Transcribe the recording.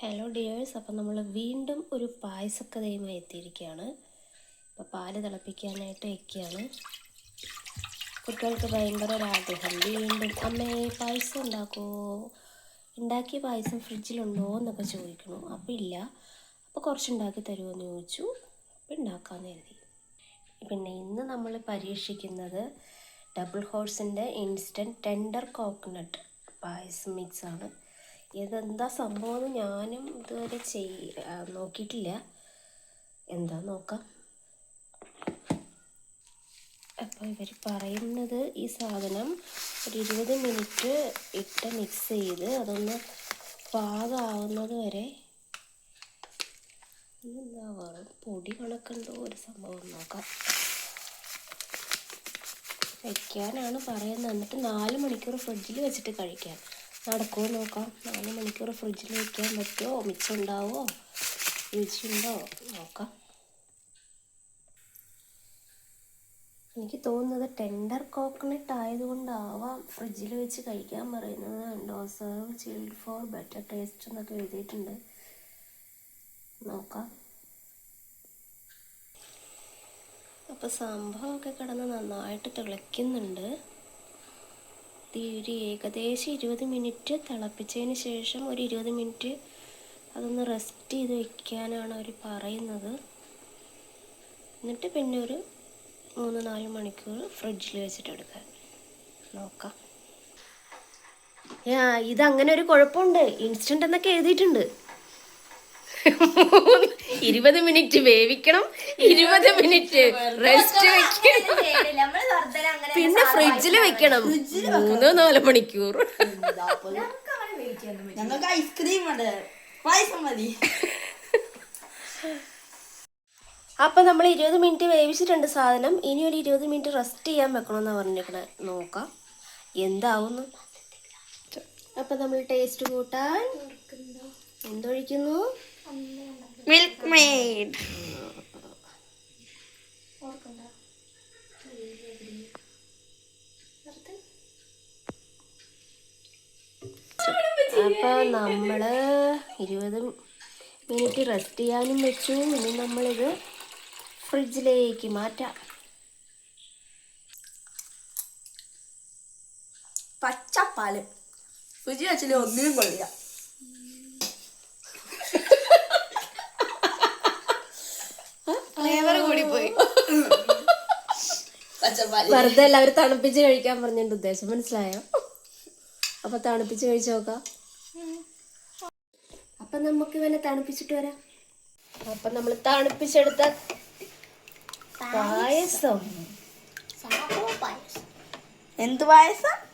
Hello dears അപ്പം നമ്മൾ വീണ്ടും ഒരു പായസക്കഥയുമായി എത്തിയിരിക്കുകയാണ്. അപ്പോൾ പാൽ തിളപ്പിക്കാനായിട്ട് വയ്ക്കുകയാണ് കുട്ടികൾക്ക് ഭയങ്കര ഒരാഗ്രഹം. വീണ്ടും അമ്മേ പായസം ഉണ്ടാക്കുമോ ഉണ്ടാക്കിയ പായസം ഫ്രിഡ്ജിലുണ്ടോ? എന്നൊക്കെ ചോദിക്കണു അപ്പോൾ ഇല്ല. അപ്പോൾ കുറച്ച് ഉണ്ടാക്കി തരുമോ എന്ന് ചോദിച്ചു. അപ്പോൾ ഉണ്ടാക്കാമെന്ന് കരുതി. പിന്നെ ഇന്ന് നമ്മൾ പരീക്ഷിക്കുന്നത് ഡബിൾ ഹോഴ്സിന്റെ ഇൻസ്റ്റന്റ് ടെൻഡർ കോക്കനട്ട് പായസം മിക്സാണ് ഇതെന്താ സംഭവം ഞാനും ഇതുവരെ ചെയ് നോക്കിയിട്ടില്ല. എന്താ നോക്കാം. അപ്പോൾ ഇവർ പറയുന്നത് ഈ സാധനം ഒരു ഇരുപത് മിനിറ്റ് ഇട്ട് മിക്സ് ചെയ്ത് അതൊന്ന് പാകാവുന്നത് വരെ എന്താ പറയുക പൊടി കണക്കുണ്ടോ ഒരു സംഭവം നോക്കാം. വയ്ക്കാനാണ് പറയുന്നത്. എന്നിട്ട് നാല് മണിക്കൂർ ഫ്രിഡ്ജിൽ വെച്ചിട്ട് കഴിക്കാൻ നടക്കുമോ നോക്കാം. നാല് മണിക്കൂർ ഫ്രിഡ്ജിൽ വയ്ക്കാൻ പറ്റുമോ മിച്ചുണ്ടാവോ രുചിയുണ്ടോ? നോക്കാം. എനിക്ക് തോന്നുന്നത് ടെൻഡർ കോക്കനട്ട് ആയതുകൊണ്ടാവാം ഫ്രിഡ്ജിൽ വെച്ച് കഴിക്കാൻ പറയുന്നത് ഉണ്ടോ serve chilled for better taste എന്നൊക്കെ എഴുതിയിട്ടുണ്ട്. നോക്കാം. അപ്പോൾ സംഭവമൊക്കെ കിടന്ന് നന്നായിട്ട് തിളയ്ക്കുന്നുണ്ട്. ഇത് ഒരു ഏകദേശം ഇരുപത് മിനിറ്റ് തിളപ്പിച്ചതിന് ശേഷം ഒരു ഇരുപത് മിനിറ്റ് അതൊന്ന് റെസ്റ്റ് ചെയ്ത് വെക്കാനാണ് അവർ പറയുന്നത്. എന്നിട്ട് പിന്നെ ഒരു മൂന്ന് നാല് മണിക്കൂർ ഫ്രിഡ്ജിൽ വെച്ചിട്ട് എടുക്കാൻ നോക്കാം. ഇതങ്ങനെ ഒരു കുഴപ്പമുണ്ട്. ഇൻസ്റ്റന്റ് എന്നൊക്കെ എഴുതിയിട്ടുണ്ട്. ഇരുപത് മിനിറ്റ് വേവിക്കണം ഇരുപത് മിനിറ്റ് റെസ്റ്റ് വെക്കണം. പിന്നെ ഫ്രിഡ്ജിൽ വെക്കണം. മൂന്നോ നാലോ മണിക്കൂർ. ഞങ്ങൾക്ക് ഐസ്ക്രീം ഉണ്ട്. പായസം മതി. അപ്പൊ നമ്മൾ ഇരുപത് മിനിറ്റ് വേവിച്ചിട്ടുണ്ട് സാധനം. ഇനി ഒരു ഇരുപത് മിനിറ്റ് റെസ്റ്റ് ചെയ്യാൻ വെക്കണമെന്നാണ് പറഞ്ഞിരിക്കണേ. നോക്കാം. എന്താവുന്നു? അപ്പൊ നമ്മൾ ടേസ്റ്റ് കൂട്ടാൻ എന്തൊഴിക്കുന്നു? മിൽക്ക് മെയ്ഡ് അപ്പൊ നമ്മൾ ഇരുപത് മിനിറ്റ് റെസ്റ്റ് ചെയ്യാനും വെച്ചു. ഇനി നമ്മളിത് ഫ്രിഡ്ജിലേക്ക് മാറ്റാം. പച്ചപ്പാൽ. രുചി വെച്ചില്ല ഒന്നിനും കൊള്ളില്ല. പോയി. വെറുതെ എല്ലാവരും തണുപ്പിച്ച് കഴിക്കാൻ പറഞ്ഞിട്ട് ഉദ്ദേശം. മനസ്സിലായോ? അപ്പൊ തണുപ്പിച്ച് കഴിച്ചു നോക്കാം. അപ്പൊ നമുക്ക് ഇവനെ തണുപ്പിച്ചിട്ട് വരാം. അപ്പൊ നമ്മൾ തണുപ്പിച്ചെടുത്ത പായസം. എന്ത് പായസം?